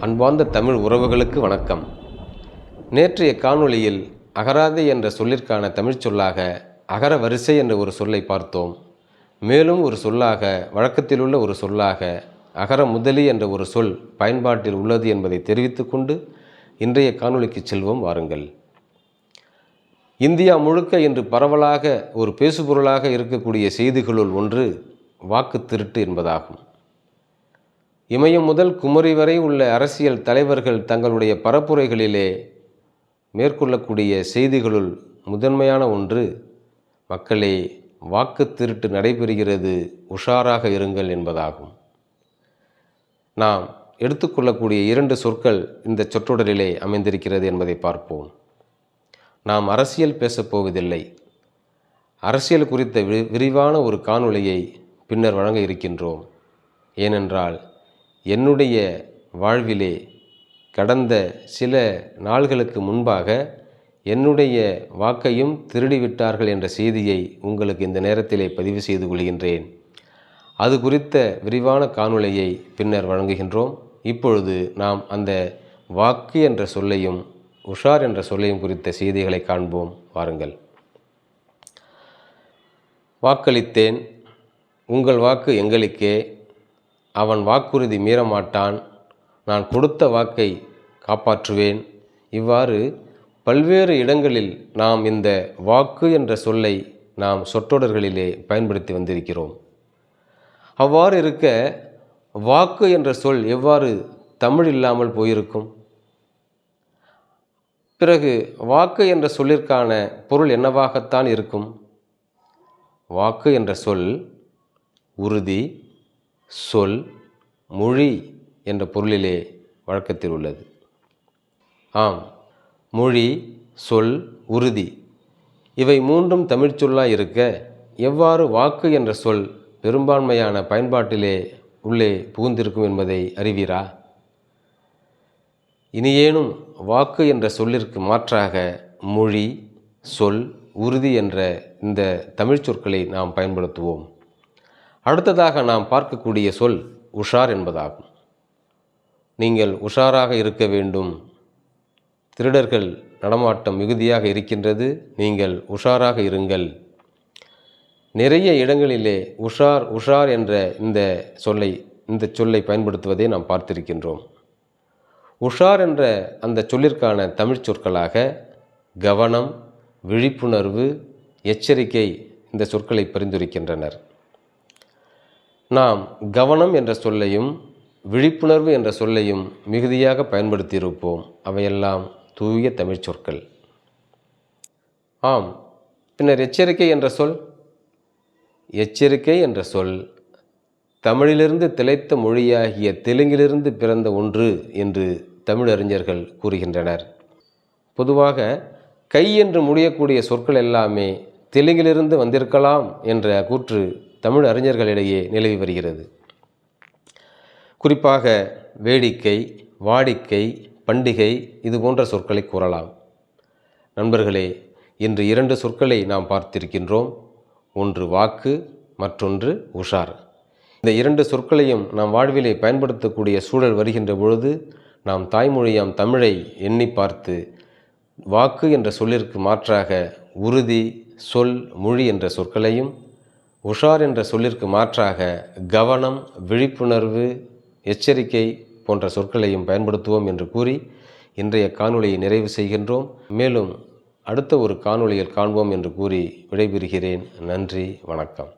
அன்பார்ந்த தமிழ் உறவுகளுக்கு வணக்கம். நேற்றைய காணொளியில் அகராதி என்ற சொல்லிற்கான தமிழ் சொல்லாக அகர வரிசை என்ற ஒரு சொல்லை பார்த்தோம். மேலும் ஒரு சொல்லாக வழக்கத்தில் உள்ள ஒரு சொல்லாக அகர முதலி என்ற ஒரு சொல் பயன்பாட்டில் உள்ளது என்பதை தெரிவித்துக்கொண்டு இன்றைய காணொளிக்கு செல்வோம் வாருங்கள். இந்தியா முழுக்க இன்று பரவலாக ஒரு பேசுபொருளாக இருக்கக்கூடிய செய்திகளுள் ஒன்று வாக்கு திருட்டு என்பதாகும். இமயம் முதல் குமரி வரை உள்ள அரசியல் தலைவர்கள் தங்களுடைய பரப்புரைகளிலே மேற்கொள்ளக்கூடிய செய்திகளுள் முதன்மையான ஒன்று மக்களே வாக்கு திருட்டு நடைபெறுகிறது உஷாராக இருங்கள் என்பதாகும். நாம் எடுத்துக்கொள்ளக்கூடிய இரண்டு சொற்கள் இந்த சொற்றொடரிலே அமைந்திருக்கிறது என்பதை பார்ப்போம். நாம் அரசியல் பேசப் போவதில்லை. அரசியல் குறித்த வி விரிவான ஒரு காணொளியை பின்னர் வழங்க இருக்கின்றோம். ஏனென்றால் என்னுடைய வாழ்விலே கடந்த சில நாள்களுக்கு முன்பாக என்னுடைய வாக்கையும் திருடிவிட்டார்கள் என்ற செய்தியை உங்களுக்கு இந்த நேரத்திலே பதிவு செய்து கொள்கின்றேன். அது குறித்த விரிவான காணொளியை பின்னர் வழங்குகின்றோம். இப்பொழுது நாம் அந்த வாக்கு என்ற சொல்லையும் உஷார் என்ற சொல்லையும் குறித்த செய்திகளை காண்போம். வாருங்கள். வாக்களித்தேன். உங்கள் வாக்கு எங்களுக்கே அவன் வாக்குறுதி மீறமாட்டான். நான் கொடுத்த வாக்கை காப்பாற்றுவேன். இவ்வாறு பல்வேறு இடங்களில் நாம் இந்த வாக்கு என்ற சொல்லை நாம் சொற்றொடர்களிலே பயன்படுத்தி வந்திருக்கிறோம். அவ்வாறு இருக்க வாக்கு என்ற சொல் எவ்வாறு தமிழ் இல்லாமல் போயிருக்கும்? பிறகு வாக்கு என்ற சொல்லிற்கான பொருள் என்னவாகத்தான் இருக்கும்? வாக்கு என்ற சொல் உறுதி சொல் மொழி என்ற பொருளிலே வழக்கத்தில் உள்ளது. ஆம் மொழி சொல் உறுதி. இவை மூன்றும் தமிழ்ச்சொல்லாக இருக்க எவ்வாறு வாக்கு என்ற சொல் பெரும்பான்மையான பயன்பாட்டிலே உள்ளே புகுந்திருக்கும் என்பதை அறிவீரா? இனியேனும் வாக்கு என்ற சொல்லிற்கு மாற்றாக மொழி சொல் உறுதி என்ற இந்த தமிழ்ச்சொற்களை நாம் பயன்படுத்துவோம். அடுத்ததாக நாம் பார்க்கக்கூடிய சொல் உஷார் என்பதாகும். நீங்கள் உஷாராக இருக்க வேண்டும். திருடர்கள் நடமாட்டம் மிகுதியாக இருக்கின்றது. நீங்கள் உஷாராக இருங்கள். நிறைய இடங்களிலே உஷார் உஷார் என்ற இந்த சொல்லை இந்த சொல்லை பயன்படுத்துவதை நாம் பார்த்திருக்கின்றோம். உஷார் என்ற அந்த சொல்லிற்கான தமிழ்ச் சொற்களாக கவனம் விழிப்புணர்வு எச்சரிக்கை இந்த சொற்களை பரிந்துரைக்கின்றனர். நாம் கவனம் என்ற சொல்லையும் விழிப்புணர்வு என்ற சொல்லையும் மிகுதியாக பயன்படுத்தியிருப்போம். அவையெல்லாம் தூய தமிழ்ச் சொற்கள். ஆம் பின்னர் எச்சரிக்கை என்ற சொல்? எச்சரிக்கை என்ற சொல் தமிழிலிருந்து திளைத்த மொழியாகிய தெலுங்கிலிருந்து பிறந்த ஒன்று என்று தமிழறிஞர்கள் கூறுகின்றனர். பொதுவாக கை என்று முடியக்கூடிய சொற்கள் எல்லாமே தெலுங்கிலிருந்து வந்திருக்கலாம் என்ற கூற்று தமிழ் அறிஞர்களிடையே நிலவி வருகிறது. குறிப்பாக வேடிக்கை வாடிக்கை பண்டிகை இது போன்ற சொற்களை கூறலாம். நண்பர்களே இன்று இரண்டு சொற்களை நாம் பார்த்திருக்கின்றோம். ஒன்று வாக்கு மற்றொன்று உஷார். இந்த இரண்டு சொற்களையும் நாம் வாழ்விலே பயன்படுத்தக்கூடிய சூழல் வருகின்ற பொழுது நாம் தாய்மொழியாம் தமிழை எண்ணி பார்த்து வாக்கு என்ற சொல்லிற்கு மாற்றாக உறுதி சொல் மொழி என்ற சொற்களையும் உஷார் என்ற சொல்லிற்கு மாற்றாக கவனம் விழிப்புணர்வு எச்சரிக்கை போன்ற சொற்களையும் பயன்படுத்துவோம் என்று கூறி இன்றைய காணொளியை நிறைவு செய்கின்றோம். மேலும் அடுத்த ஒரு காணொளியில் காண்போம் என்று கூறி விடைபெறுகிறேன். நன்றி வணக்கம்.